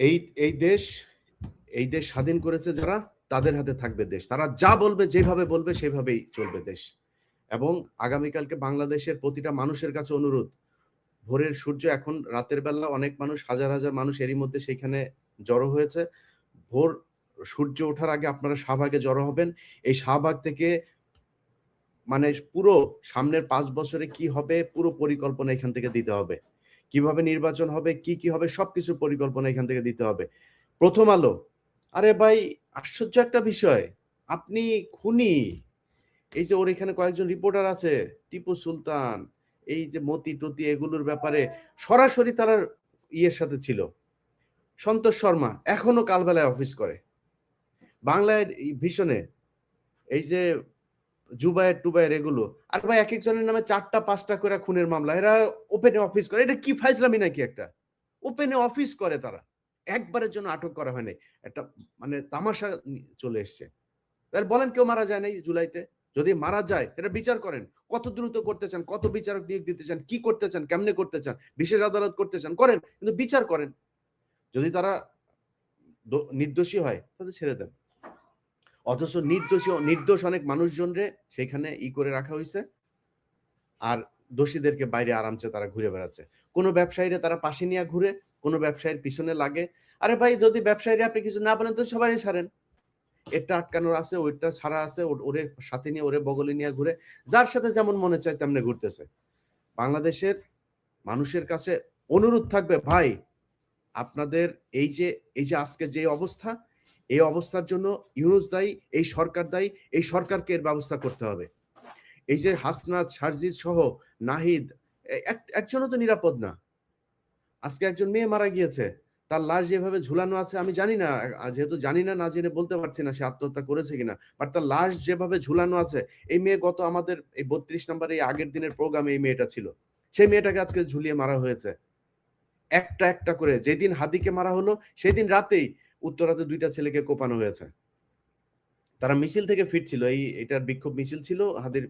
এই এই দেশ এই দেশ স্বাধীন করেছে যারা, তাদের হাতে থাকবে দেশ। তারা যা বলবে, যেভাবে বলবে, সেভাবেই চলবে দেশ। এবং আগামীকালকে বাংলাদেশের প্রতিটা মানুষের কাছে অনুরোধ, ভোরের সূর্য এখন রাতের বেলা অনেক মানুষ, হাজার হাজার মানুষ এরই মধ্যে সেখানে জড়ো হয়েছে। ভোর সূর্য ওঠার আগে আপনারা শাহবাগে জড়ো হবেন। এই শাহবাগ থেকে মানে পুরো সামনের পাঁচ বছরে কি হবে, পুরো পরিকল্পনা এখান থেকে দিতে হবে। কীভাবে নির্বাচন হবে, কি কি হবে সবকিছু পরিকল্পনা এখান থেকে দিতে হবে। প্রথম আলো। আরে ভাই, আশ্চর্য একটা বিষয়। আপনি খুনি। এই যে ওর এখানে কয়েকজন রিপোর্টার আছে, টিপু সুলতান, এই যে মতি টতি, এগুলোর ব্যাপারে সরাসরি তারা ইয়ের সাথে ছিল। সন্তোষ শর্মা এখনও কালবেলায় অফিস করে। বাংলায় ভীষণে। এই যে জুবায়ের টুবায়ের এগুলো। আর ভাই এক একজনের নামে চারটা, পাঁচটা করে খুনের মামলা। এরা ওপেনে অফিস করে। এটা কি ফাইজলামি নাকি একটা? ওপেনে অফিস করে তারা। একবারের জন্য আটক করা হয়নি একটা মানে তামাশা চলে এসছে। তাহলে বলেন কেউ মারা যায় নাই জুলাইতে? যদি মারা যায় এটা বিচার করেন। কত দ্রুত করতে চান? কত বিচারক নিয়োগ দিতে চান? কি করতে চান? কেমনে করতে চান? বিশেষ আদালত করতে চান? করেন। কিন্তু বিচার করেন। যদি তারা নির্দোষী হয় তাদের ছেড়ে দেন। অথচ নির্দোষী নির্দোষ অনেক মানুষজনরে সেখানে ই করে রাখা হয়েছে আর দোষীদেরকে বাইরে আরামসে তারা ঘুরে বেড়াচ্ছে। কোনো ব্যবসায়ীরা তারা পাশে নিয়ে ঘুরে, কোনো ব্যবসায়ীর পিছনে লাগে। আরে ভাই, যদি ব্যবসায়ীরা আপনি কিছু না বলেন, তো সবারই ছাড়েন এটা আটকানোর আছে, ওইটা ছাড়া আছে ওরে সাথে নিয়ে, ওরে বগলে নিয়ে ঘুরে, যার সাথে যেমন মনে চায় তেমনি ঘুরতেছে। বাংলাদেশের মানুষের কাছে অনুরোধ থাকবে, ভাই, আপনাদের এই যে এই যে আজকে যে অবস্থা এই অবস্থার জন্য ইউনুস দায়ী, এই সরকার দায়ী, এই সরকারকে এর ব্যবস্থা করতে হবে। এই যে হাসনাত সারজিদ সহ নাহিদ একজনও তো নিরাপদ না। আজকে একজন মেয়ে মারা গিয়েছে, তার লাশ যেভাবে ঝুলানো আছে, আমি জানি না যেহেতু জানি না না জেনে বলতে পারছি না সে আত্মহত্যা করেছে কিনা বাট তার লাশ যেভাবে ঝুলানো আছে, এই মেয়ে গত আমাদের এই বত্রিশ নম্বর এই আগের দিনের প্রোগ্রামে এই মেয়েটা ছিল। সেই মেয়েটাকে আজকে ঝুলিয়ে মারা হয়েছে। একটা একটা করে, যেদিন হাদিকে মারা হলো, সেদিন রাতেই উত্তরাতে দুইটা ছেলেকে কোপানো হয়েছে। তারা মিছিল থেকে ফিরছিল, এই, এটার বিক্ষোভ মিছিল ছিল হাদির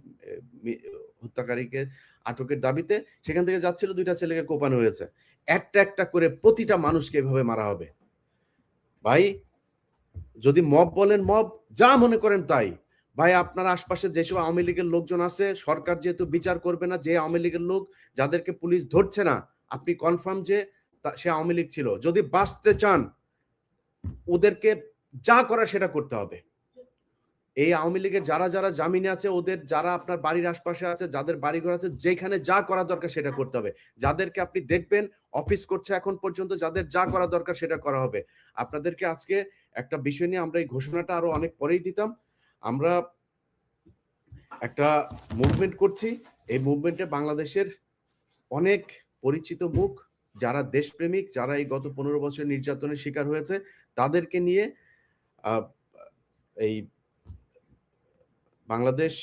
হত্যাকারীকে আটকের দাবিতে, সেখান থেকে যাচ্ছিল, দুইটা ছেলেকে কোপানো হয়েছে। একটা একটা করে প্রতিটা মানুষকে এভাবে মারা হবে। ভাই, যদি মব বলেন মব, যা মনে করেন তাই। ভাই, আপনার আশপাশে যেসব আওয়ামী লীগের লোকজন আছে, সরকার যেহেতু বিচার করবে না, যে আওয়ামী লীগের লোক, যাদেরকে পুলিশ ধরছে না, আপনি কনফার্ম যে সে আওয়ামী লীগ ছিল। যদি বাঁচতে চান ওদেরকে যা করা সেটা করতে হবে। এই আওয়ামী লীগের যারা যারা জামিনে আছে, ওদের যারা আপনার বাড়ির আশপাশে আছে, যাদের বাড়িঘর আছে, যেখানে যা করা দরকার সেটা করতে হবে। যাদেরকে আপনি দেখবেন, অফিস করছে এখন পর্যন্ত, যাদের যা করা দরকার সেটা করা হবে। আপনাদেরকে আজকে একটা বিষয় নিয়ে আমরা এই ঘোষণাটা আরও অনেক পরেই দিতাম। আমরা একটা মুভমেন্ট করছি। এই মুভমেন্টে বাংলাদেশের অনেক পরিচিত মুখ যারা দেশপ্রেমিক, যারা এই গত পনেরো বছর নির্যাতনের শিকার হয়েছে, তাদেরকে নিয়ে এই বাংলাদেশ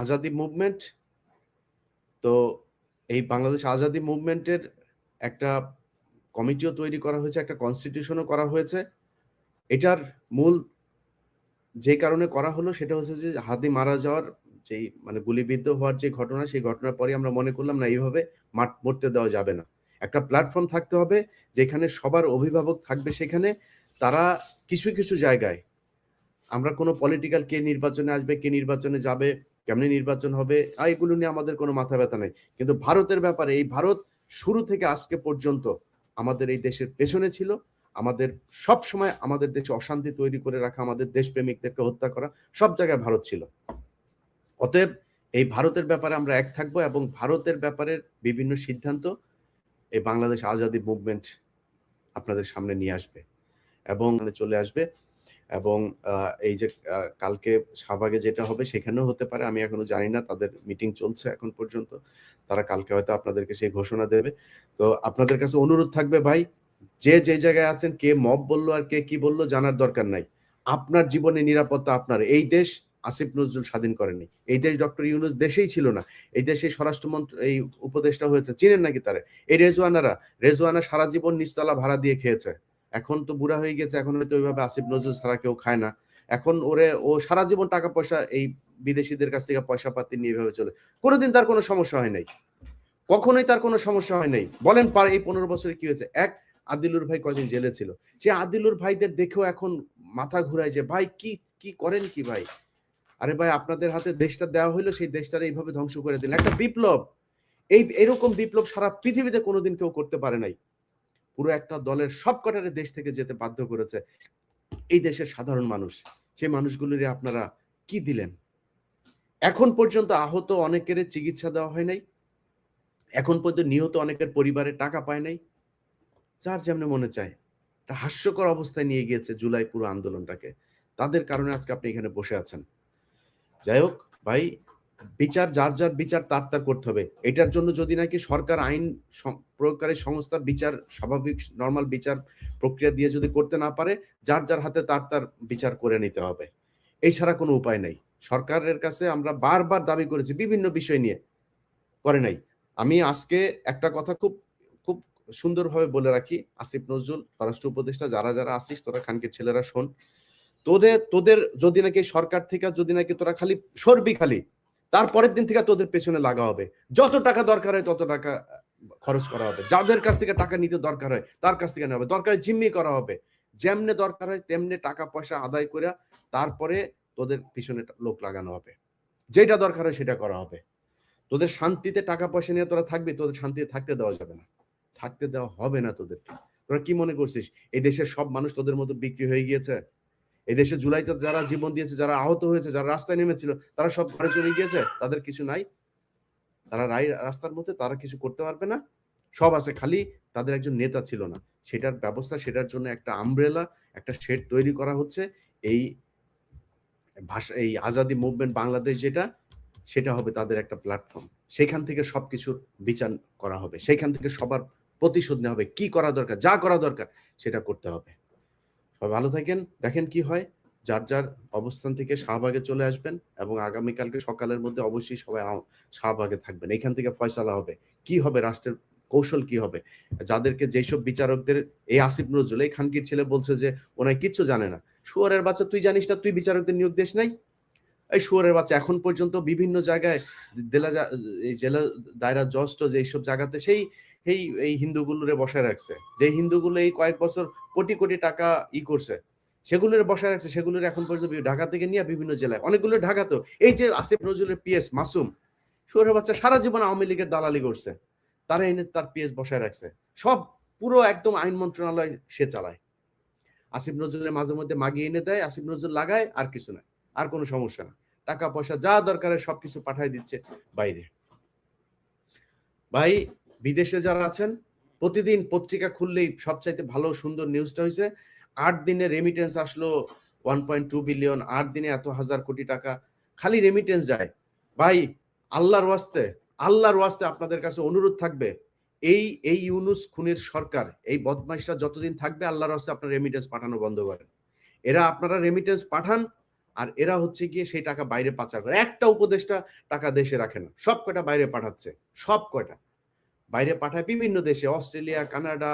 আজাদি মুভমেন্ট, তো এই বাংলাদেশ আজাদি মুভমেন্টের একটা কমিটিও তৈরি করা হয়েছে, একটা কনস্টিটিউশনও করা হয়েছে। এটার মূল যে কারণে করা হলো, সেটা হচ্ছে যে হাদি মারা যাওয়ার যেই মানে গুলিবিদ্ধ হওয়ার যে ঘটনা, সেই ঘটনার পরে আমরা মনে করলাম, না, এইভাবে মাঠ মরতে দেওয়া যাবে না। একটা প্ল্যাটফর্ম থাকতে হবে, যেখানে সবার অভিভাবক থাকবে সেখানে। তারা কিছু কিছু জায়গায়, আমরা কোনো পলিটিক্যাল কে নির্বাচনে আসবে, কে নির্বাচনে যাবে, কেমনি নির্বাচন হবে এগুলো নিয়ে আমাদের কোনো মাথা ব্যথা নেই। কিন্তু ভারতের ব্যাপারে, এই ভারত শুরু থেকে আজকে পর্যন্ত আমাদের এই দেশের পেছনে ছিল। আমাদের সব সময় আমাদের দেশে অশান্তি তৈরি করে রাখা, আমাদের দেশপ্রেমিকদেরকে হত্যা করা, সব জায়গায় ভারত ছিল। অতএব এই ভারতের ব্যাপারে আমরা এক থাকব এবং ভারতের ব্যাপারে বিভিন্ন সিদ্ধান্ত এই বাংলাদেশ আজাদি মুভমেন্ট আপনাদের সামনে নিয়ে আসবে এবং চলে আসবে এবং এই যে কালকে শাহবাগে যেটা হবে সেখানেও হতে পারে, আমি এখনও জানি না, তাদের মিটিং চলছে এখন পর্যন্ত, তারা কালকে হয়তো আপনাদেরকে সেই ঘোষণা দেবে। তো আপনাদের কাছে অনুরোধ থাকবে ভাই, যে যে জায়গায় আছেন, কে মব বলল আর কে কি বলল জানার দরকার নাই। আপনার জীবনে নিরাপত্তা আপনার, এই দেশ আসিফ নজরুল স্বাধীন করেনি এই দেশ ডক্টর ইউনুস দেশেই ছিল না। এই দেশে স্বরাষ্ট্রমন্ত্রী, এই উপদেষ্টা হয়েছে, চিনেন নাকি তারা? এই রেজওয়ানারা, রেজওয়ানা সারা জীবন নিচতলা ভাড়া দিয়ে খেয়েছে। এখন তো বুড়া হয়ে গেছে, এখন হয়তো ওইভাবে আসিফ নজরুল ছাড়া কেউ খায় না। এখন ওরে, ও সারা জীবন টাকা পয়সা এই বিদেশিদের কাছ থেকে পয়সা পাতি নিয়ে এভাবে চলে। কোনোদিন তার কোনো সমস্যা হয় নাই। কখনোই তার কোনো সমস্যা হয় নাই। বলেন পার, এই পনেরো বছরে কি হয়েছে? এক, আদিলুর ভাই কয়দিন জেলে ছিল? সে আদিলুর ভাইদের দেখেও এখন মাথা ঘুরায় যে, ভাই, কি কি করেন কি ভাই? আরে ভাই, আপনাদের হাতে দেশটা দেওয়া হইল, সেই দেশটার এইভাবে ধ্বংস করে দিলেন। একটা বিপ্লব। এই এরকম বিপ্লব সারা পৃথিবীতে কোনোদিন কেউ করতে পারে নাই। পুরো একটা দলের সব কটারে দেশ থেকে যেতে বাধ্য করেছে। এই দেশের সাধারণ মানুষ, সেই মানুষগুলিরে আপনারা কি দিলেন? এখন পর্যন্ত আহত অনেকের চিকিৎসা দেওয়া হয় নাই। এখন পর্যন্ত নিহত অনেকের পরিবারে টাকা পায় নাই। যার যেমন মনে চায়। একটা হাস্যকর অবস্থায় নিয়ে গিয়েছে জুলাই পুরো আন্দোলনটাকে। তাদের কারণে আজকে আপনি এখানে বসে আছেন। যাই হোক, ভাই, বিচার, যার যার বিচার, তার তার করতে হবে। এটার জন্য যদি নাকি সরকার আইন প্রয়োগকারী সংস্থা বিচার, স্বাভাবিক নর্মাল বিচার প্রক্রিয়া দিয়ে যদি করতে না পারে, যার যার হাতে তার তার বিচার করে নিতে হবে। এছাড়া কোনো উপায় নেই। সরকারের কাছে আমরা বারবার দাবি করেছি, বিভিন্ন বিষয় নিয়ে। করে নাই। আমি আজকে একটা কথা খুব খুব সুন্দরভাবে বলে রাখি। আসিফ নজরুল, স্বরাষ্ট্র উপদেষ্টা, যারা যারা আসিস তোরা খানকের ছেলেরা শোন। তোদের তোদের যদি নাকি সরকার থেকে, যদি নাকি তোরা খালি সরবি খালি তারপরের দিন থেকে তোদের পেছনে লাগা হবে। যত টাকা দরকার হয় তত টাকা খরচ করা হবে। যাদের কাছ থেকে টাকা নিতে দরকার হয়, তার কাছ থেকে নেওয়া হবে। দরকার জিম্মি করা হবে। যেমনে দরকার হয়, তেমনি টাকা পয়সা আদায় করে তারপরে তোদের পিছনে লোক লাগানো হবে। যেটা দরকার হয় সেটা করা হবে। তোদের শান্তিতে টাকা পয়সা নিয়ে তোরা থাকবি, তোদের শান্তিতে থাকতে দেওয়া যাবে না। থাকতে দেওয়া হবে না তোদেরকে। তোরা কি মনে করছিস? এই দেশের সব মানুষ তোদের মতো বিক্রি হয়ে গিয়েছে? এই দেশে জুলাইতে যারা জীবন দিয়েছে, যারা আহত হয়েছে, যারা রাস্তায় নেমেছিল, তারা সব ঘরে চলে গিয়েছে? তাদের কিছু নাই? তারা রাই রাস্তার মধ্যে তারা কিছু করতে পারবে না? সব আছে খালি, তাদের একজন নেতা ছিল না। সেটার ব্যবস্থা, সেটার জন্য একটা আমব্রেলা একটা শেড তৈরি করা হচ্ছে। এই ভাষা, এই আজাদি মুভমেন্ট বাংলাদেশ যেটা, সেটা হবে তাদের একটা প্ল্যাটফর্ম সেখান থেকে সব কিছুর বিচার করা হবে। সেখান থেকে সবার প্রতিশোধ নেওয়া হবে। কি করা দরকার? যা করা দরকার, সেটা করতে হবে। ভালো থাকেন, দেখেন কি হয়, যার যার অবস্থান থেকে শাহবাগে চলে আসবেন এবং আগামীকালকে সকালের মধ্যে অবশ্যই সবাই শাহবাগে থাকবেন। এখান থেকে ফয়সালা হবে। কি হবে রাষ্ট্রের কৌশল কি হবে? যাদেরকে যেসব বিচারকদের, এই আসিফ নজরুল, এই খানকির ছেলে বলছে যে ওনায় কিচ্ছু জানে না। শুয়ারের বাচ্চা, তুই জানিস না, তুই বিচারকদের নিয়োগ দিস নাই? এই শুয়ারের বাচ্চা এখন পর্যন্ত বিভিন্ন জায়গায় জেলা জেলা দায়রা জজ টজ এইসব জায়গাতে সেই এই এই হিন্দুগুলোরে বসায় রাখছে। যে হিন্দুগুলো এই কয়েক বছর কোটি কোটি টাকা ই করছে, সেগুলোর বসায় রাখছে, সেগুলোর এখন পর্যন্ত ঢাকা থেকে নিয়ে বিভিন্ন জেলায়। অনেকগুলো ঢাকা তো। এই যে আসিফ নজরুলের পিএস মাসুম শুয়ারের বাচ্চা সারা জীবন আওয়ামী লীগের দালালি করছে। তারা এনে তার পিএস বসায় রাখছে। সব পুরো একদম আইন মন্ত্রণালয় সে চালায়। আসিফ নজরুলের মাঝে মধ্যে মাগিয়ে এনে দেয়, আসিফ নজরুল লাগায়, আর কিছু না আর কোনো সমস্যা না টাকা পয়সা যা দরকার সবকিছু পাঠায় দিচ্ছে বাইরে। ভাই বিদেশে যারা আছেন, প্রতিদিন পত্রিকা খুললেই সবচাইতে ভালো, সুন্দর নিউজটা হয়েছে আট দিনে রেমিটেন্স আসলো ওয়ান পয়েন্ট টু বিলিয়ন আট দিনে এত হাজার কোটি টাকা। খালি রেমিটেন্স যায়। ভাই, আল্লাহর ওয়াস্তে আল্লাহর ওয়াস্তে আপনাদের কাছে অনুরোধ থাকবে, এই এই ইউনুস খুনের সরকার, এই বদমাইশরা যতদিন থাকবে, আল্লাহর ওয়াস্তে আপনারা রেমিটেন্স পাঠানো বন্ধ করেন। এরা আপনারা রেমিটেন্স পাঠান, আর এরা হচ্ছে গিয়ে সেই টাকা বাইরে পাচার করে। একটা উপদেশটা টাকা দেশে রাখে না সব কয়টা বাইরে পাঠাচ্ছে সব কয়টা বাইরে পাঠায় বিভিন্ন দেশে, অস্ট্রেলিয়া, কানাডা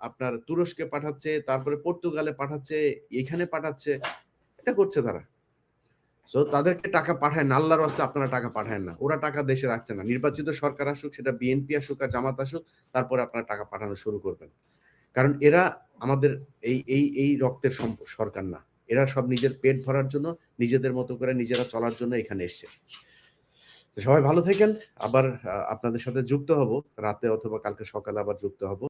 আপনার তুরস্কে পাঠাচ্ছে, তারপরে পর্তুগালে পাঠাচ্ছে, এখানে পাঠাচ্ছে, এটা করছে তারা। সো তাদেরকে টাকা পাঠায় না, আল্লাহর রাস্তে আপনারা টাকা পাঠায় না। ওরা টাকা দেশে রাখছে না। নির্বাচিত সরকার আসুক, সেটা বিএনপি আসুক আর জামাত আসুক, তারপরে আপনারা টাকা পাঠানো শুরু করবেন। কারণ এরা আমাদের এই এই এই রক্তের সরকার না। এরা সব নিজের পেট ভরার জন্য, নিজেদের মতো করে নিজেরা চলার জন্য এখানে এসছে। সবাই ভালো থাকেন। আবার আপনাদের সাথে যুক্ত হব। রাতে অথবা কালকে সকালে আবার যুক্ত হব।